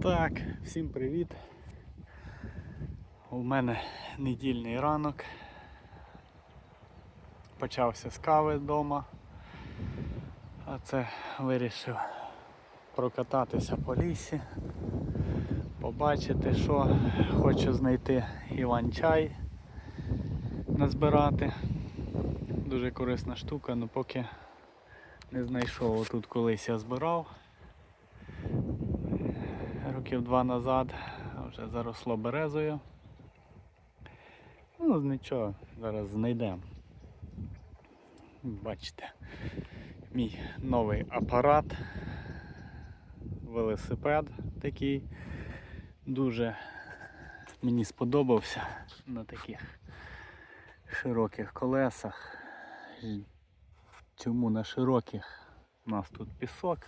Так, всім привіт. У мене недільний ранок. Почався з кави вдома. А це вирішив прокататися по лісі, побачити, що хочу знайти іван-чай назбирати. Дуже корисна штука, але поки не знайшов. Тут колись я збирав років два назад, вже заросло березою. Ну, нічого, зараз знайдемо. Бачите, мій новий апарат, велосипед такий, дуже мені сподобався на таких широких колесах. Чому на широких? У нас тут пісок.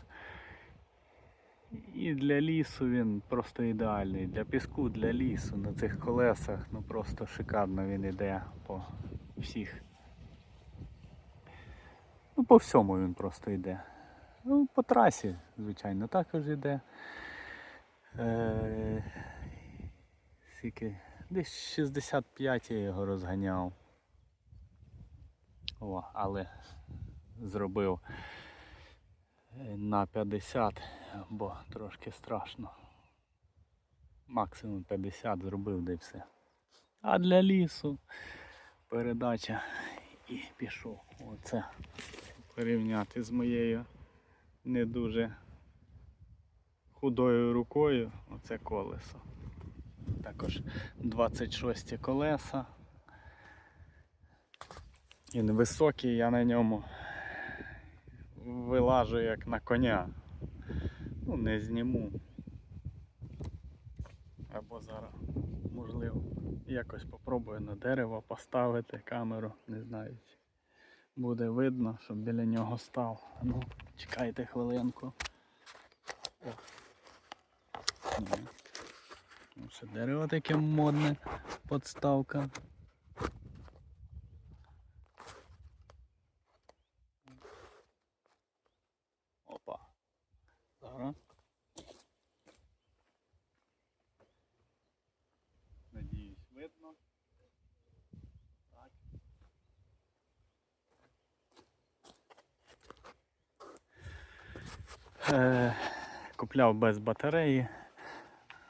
І для лісу він просто ідеальний. Для піску, для лісу на цих колесах, ну просто шикарно він іде по всіх. Ну, по всьому він просто йде. Ну, по трасі, звичайно, також йде. Е, скільки? Десь 65 я його розганяв. О, але зробив на 50, бо трошки страшно. Максимум 50 зробив де все. А для лісу передача і пішов. Оце порівняти з моєю не дуже худою рукою. Оце колесо. Також 26 колеса. Він високий, я на ньому вилажу як на коня. Ну, не зніму. Або зараз, можливо, якось попробую на дерево поставити камеру, не знаю. Буде видно, щоб біля нього став. Ну, чекайте хвилинку. О. Ні. Дерево таке модне, подставка. Опа. Зараз. Надіюсь, видно. Так. Е, купляв без батареї,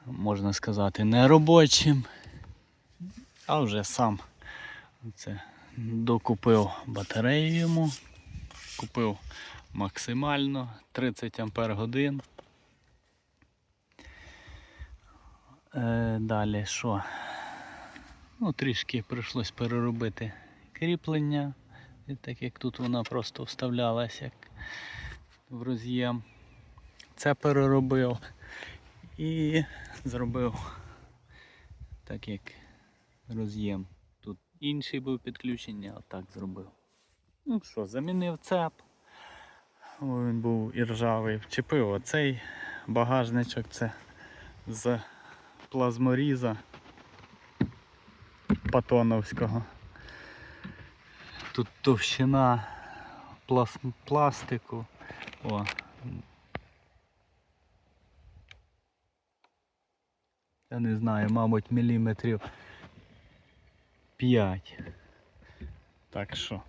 можна сказати, не робочим, а вже сам це докупив батарею йому, купив максимально 30 ампер годин. Е, далі що? Ну, трішки прийшлось переробити кріплення, так як тут вона просто вставлялась як в роз'єм. Це переробив і зробив так як роз'єм. Тут інший був підключення, а так зробив. Ну що, замінив цеп. Він був і ржавий, вчепив оцей багажничок це з плазморіза патоновського. Тут товщина плас... пластику. О. Я не знаю, мабуть, міліметрів 5. Так що,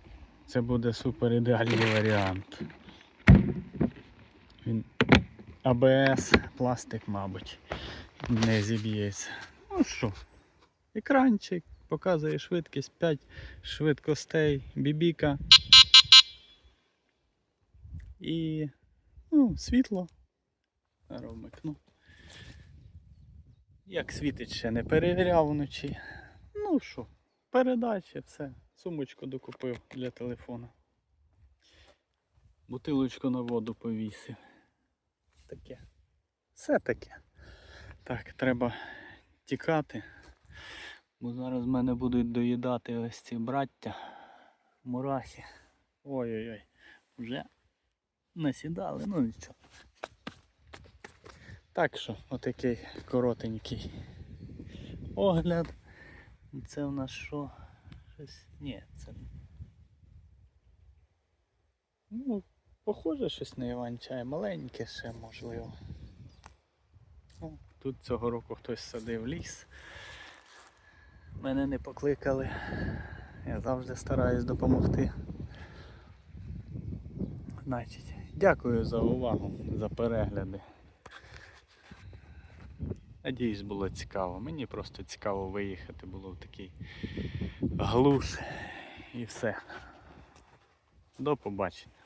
це буде супер ідеальний варіант. Він АБС, пластик, мабуть, не зіб'ється. Ну що, екранчик, показує швидкість 5 швидкостей, бібіка. І ну, світло. Зараз. Як світить ще не перевіряв вночі. Ну що, передача, все. Сумочку докупив для телефона. Бутилочку на воду повісив. Таке. Все таке. Так, треба тікати. Бо зараз в мене будуть доїдати ось ці браття. Мурахи. Ой-ой-ой. Вже насідали, ну нічого. Так що, отакий коротенький огляд. Це в нас що? Щось. Ні, це. Ну, похоже щось на Іван-чай, маленьке ще можливо. Ну, Тут цього року хтось садив ліс. Мене не покликали. Я завжди стараюсь допомогти. Значить, дякую за увагу, за перегляди. Надіюсь, було цікаво. Мені просто цікаво виїхати було в такий глуш і все. До побачення.